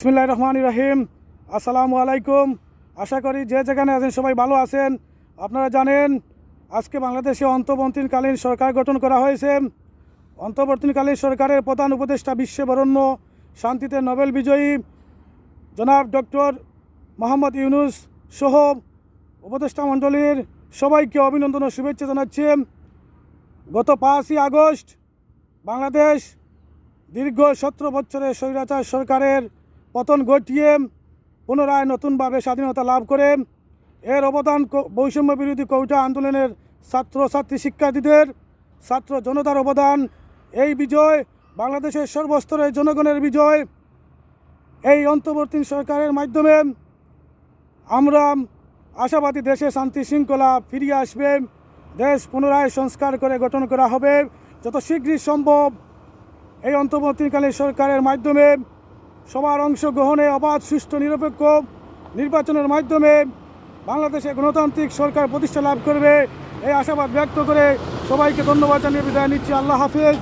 বিসমিল্লাহ রহমান রাহিম। আসসালামু আলাইকুম। আশা করি যে যেখানে আছেন সবাই ভালো আছেন। আপনারা জানেন, আজকে বাংলাদেশে অন্তর্বর্তীকালীন সরকার গঠন করা হয়েছে। অন্তর্বর্তীকালীন সরকারের প্রধান উপদেষ্টা বিশ্ববরণ্য, শান্তিতে নোবেল বিজয়ী জনাব ডক্টর মোহাম্মদ ইউনুস সহ উপদেষ্টা মণ্ডলীর সবাইকে অভিনন্দন ও শুভেচ্ছা জানাচ্ছি। গত পাঁচই আগস্ট বাংলাদেশ দীর্ঘ সতেরো বছরের স্বৈরাচার সরকারের পতন ঘটিয়ে পুনরায় নতুনভাবে স্বাধীনতা লাভ করে এর অবদান বৈষম্য বিরোধী কৌটা আন্দোলনের ছাত্রছাত্রী শিক্ষার্থীদের, ছাত্র জনতার অবদান, এই বিজয় বাংলাদেশের সর্বস্তরের জনগণের বিজয়। এই অন্তর্বর্তী সরকারের মাধ্যমে আমরা আশাবাদী দেশে শান্তি শৃঙ্খলা ফিরিয়ে আসবে, দেশ পুনরায় সংস্কার করে গঠন করা হবে। যত শীঘ্রই সম্ভব এই অন্তর্বর্তীকালীন সরকারের মাধ্যমে সবার অংশগ্রহণে অবাধ, সুষ্ঠু, নিরপেক্ষ নির্বাচনের মাধ্যমে বাংলাদেশে গণতান্ত্রিক সরকার প্রতিষ্ঠা লাভ করবে। এই আশাবাদ ব্যক্ত করে সবাইকে ধন্যবাদ জানিয়ে বিদায় নিচ্ছি। আল্লাহ হাফেজ।